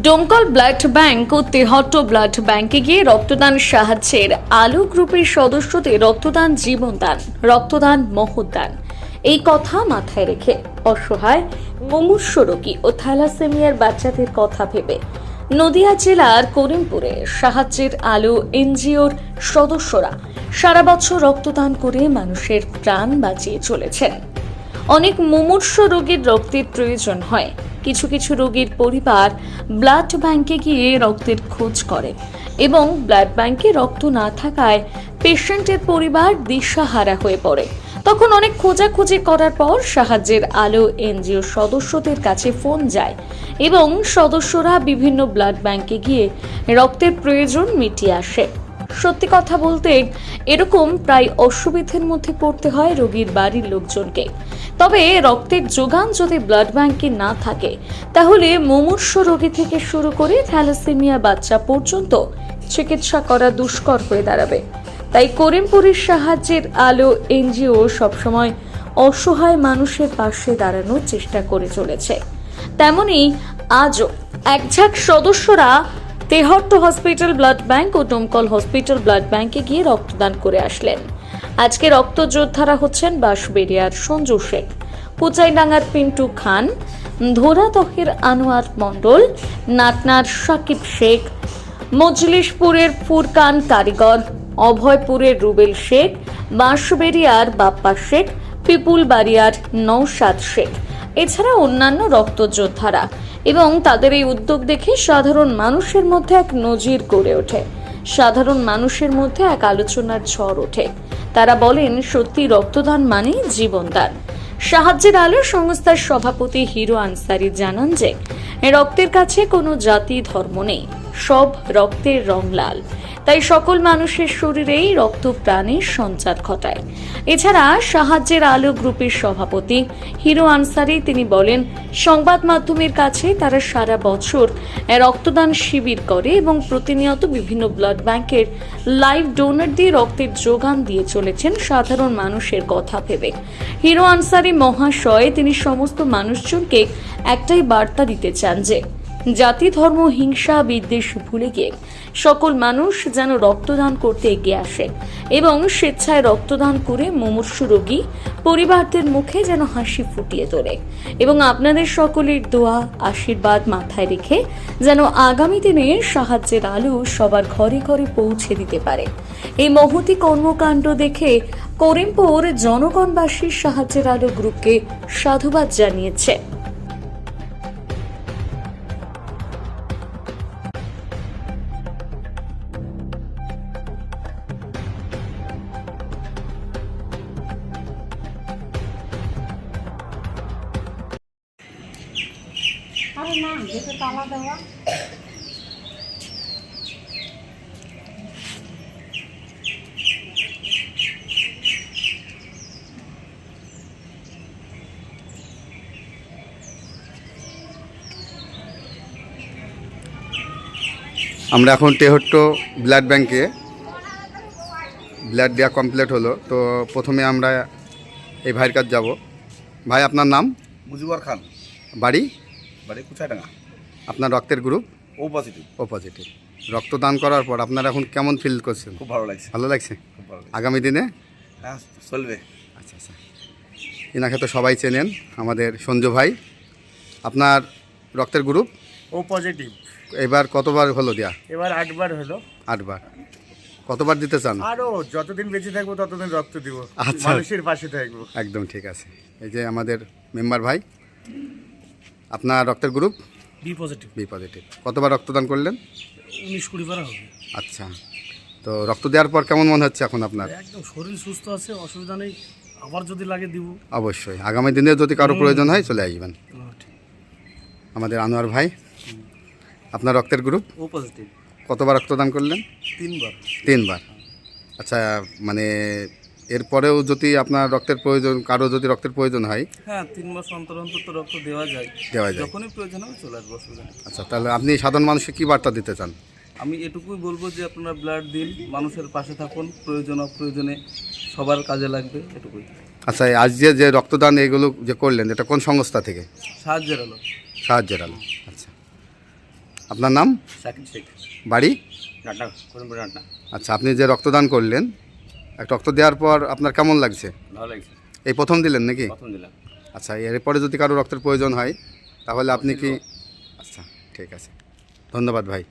Domkal blood bank ও Tehatta blood ব্যাংকে গিয়ে রক্তদান সাহায্যের আলো গ্রুপের সদস্যদের রক্তদান জীবনদান রক্তদান মহদান এই কথা মাথায় রেখে অসহায়, মুমূর্ষ রোগী ও থ্যালাসেমিয়ার বাচ্চাদের কথা ভেবে নদিয়া জেলার করিমপুরে সাহায্যের আলো এনজিওর সদস্যরা সারা বছর রক্তদান করে মানুষের প্রাণ বাঁচিয়ে চলেছেন। অনেক মুমূর্ষ রোগীর রক্তের প্রয়োজন হয়। কিছু কিছু রোগীর পরিবার ব্লাড ব্যাংকে গিয়ে রক্তের খোঁজ করে এবং ব্লাড ব্যাংকে রক্ত না থাকায় পেশেন্টের পরিবার দিশাহারা হয়ে পড়ে। তখন অনেক খোঁজাখুঁজি করার পর সাহায্যের আলো এনজিও সদস্যদের কাছে ফোন যায় এবং সদস্যরা বিভিন্ন ব্লাড ব্যাংকে গিয়ে রক্তের প্রয়োজন মিটিয়ে আসে। সত্যি কথা বলতে, এরকম প্রায় অসুবিধের মধ্যে পড়তে হয় রোগীর বাড়ির লোকজনকে। তবে রক্তের যোগান যদি ব্লাড ব্যাংকে না থাকে, তাহলে মুমূর্ষ রোগী থেকে শুরু করে থ্যালাসেমিয়া বাচ্চা পর্যন্ত চিকিৎসা করা দুষ্কর হয়ে দাঁড়াবে। তাই করিমপুরের সাহায্যের আলো এনজিও সবসময় অসহায় মানুষের পাশে দাঁড়ানোর চেষ্টা করে চলেছে। তেমনি আজও একঝাঁক সদস্যরা তেহট্ট হসপিটাল ব্লাড ব্যাংক ও ডোমকল হসপিটাল ব্লাড ব্যাংকে গিয়ে রক্তদান করে আসলেন। আজকে রক্ত যোদ্ধারা হচ্ছেন বাঁশবেড়িয়ার সঞ্জু শেখ, কুচাইডাঙ্গার পিন্টু খান, ধোরাদহের আনোয়ার মণ্ডল, নাটনার সাকিব শেখ, মজলিশপুরের ফুরকান কারিগর, অভয়পুরের রুবেল শেখ, বাঁশবেড়িয়ার বাপ্পা শেখ, পিপুলবাড়িয়ার নৌসাদ শেখ। এছাড়া অন্যান্য রক্তযোদ্ধারা এবং তাদের এই উদ্যোগ দেখে সাধারণ মানুষের মধ্যে এক নজির গড়ে ওঠে। সাধারণ মানুষের মধ্যে এক আলোচনার ঝড় ওঠে। তারা বলেন, সত্যি রক্তদান মানে জীবনদান। সাহায্যের আলো সংস্থার সভাপতি হিরো আনসারি জানান যে, রক্তের কাছে কোনো জাতি ধর্ম নেই। সব রক্তের রং লাল। তাই সকল মানুষের শরীরেই রক্ত প্রাণের সঞ্চার ঘটায়। এছাড়া সাহায্যের আলো গ্রুপের সভাপতি হিরো আনসারি তিনি বলেন, সংবাদ মাধ্যমের কাছে তারা সারা বছর রক্তদান শিবির করে এবং প্রতিনিয়ত বিভিন্ন ব্লাড ব্যাংকের লাইভ ডোনার দিয়ে রক্তের যোগান দিয়ে চলেছেন সাধারণ মানুষের কথা ভেবে। হিরো আনসারি মহাশয় তিনি সমস্ত মানুষজনকে একটাই বার্তা দিতে চান যে জাতি, ধর্ম, হিংসা, বিদ্বেষ ভুলে গিয়ে সকল মানুষ যেন রক্তদান করতে এগিয়ে আসে এবং স্বেচ্ছায় রক্তদান করে মুমূর্ষু রোগী পরিবারদের মুখে যেন হাসি ফুটিয়ে তোলে। এবং আপনাদের সকলের দোয়া, আশীর্বাদ মাথায় রেখে যেন আগামী দিনে সাহায্যের আলো সবার ঘরে ঘরে পৌঁছে দিতে পারে। এই মহতি কর্মকাণ্ড দেখে করিমপুর জনগণবাসীর সাহায্যের আলো গ্রুপকে সাধুবাদ জানিয়েছে। আরে না গেটে তালা দেওয়া আমরা এখন টেহট্ট ব্লাড ব্যাংকে ব্লাড দেওয়া কমপ্লিট হলো তো প্রথমে আমরা এই ভাইয়ের কাছে যাব। ভাই আপনার নাম? মুজিবর খান। বাড়ি? বাড়ি কুচাডাঙ্গা আপনার রক্তের group O positive O positive রক্তদান করার পর আপনারা এখন কেমন ফিল করছেন? খুব ভালো লাগছে। ভালো লাগছে? খুব ভালো লাগছে। আগামী দিনে? হ্যাঁ চলবে। আচ্ছা আচ্ছা। এনাকে তো সবাই চেনেন আমাদের সঞ্জু ভাই। আপনার রক্তের গ্রুপ ও পজিটিভ এবার কতবার হলো দেয়া? এবার আটবার হলো। আটবার। কতবার দিতে চান? আরও যতদিন বেঁচে থাকব ততদিন রক্ত দিব। আচ্ছা। মানুষের পাশে থাকব। একদম ঠিক আছে। এই যে আমাদের মেম্বার ভাই আপনার রক্তের group B positive B positive কতবার রক্তদান করলেন? উনিশ কুড়ি বার হবে। আচ্ছা। তো রক্ত দেওয়ার পর কেমন মনে হচ্ছে এখন আপনার? একদম শরীর সুস্থ আছে অসুবিধা নেই। আবার যদি লাগে দিব। অবশ্যই। আগামী দিনে যদি কারও প্রয়োজন হয় চলে আসবেন। আমাদের আনোয়ার ভাই আপনার রক্তের গ্রুপ ও পজিটিভ কতবার রক্তদান করলেন? তিনবার। তিনবার। আচ্ছা মানে এরপরেও যদি আপনার রক্তের প্রয়োজন কারও যদি রক্তের প্রয়োজন হয় হ্যাঁ তিন মাস অন্তর অন্তর তো রক্ত দেওয়া যায়। দেওয়া যায়। যখনই প্রয়োজন হবে চলে আসব অসুবিধা নেই আচ্ছা তাহলে আপনি সাধারণ মানুষকে কী বার্তা দিতে চান? আমি এটুকুই বলব যে আপনারা ব্লাড দিন মানুষের পাশে থাকুন প্রয়োজন অপ্রয়োজনে সবার কাজে লাগবে এটুকুই। আচ্ছা আজ যে যে রক্তদান এগুলো যে করলেন এটা কোন সংস্থা থেকে? সাহায্যের আলো। সাহায্যের আলো আচ্ছা। আপনার নাম? সাকিব শেখ। বাড়ি? আচ্ছা আপনি যে রক্তদান করলেন রক্ত দেওয়ার পর আপনার কেমন লাগছে? ভালো লাগছে। এই প্রথম দিলেন নাকি? প্রথম দিলাম। আচ্ছা এরপরে যদি কারও রক্তের প্রয়োজন হয় তাহলে আপনি কি আচ্ছা ঠিক আছে। ধন্যবাদ ভাই।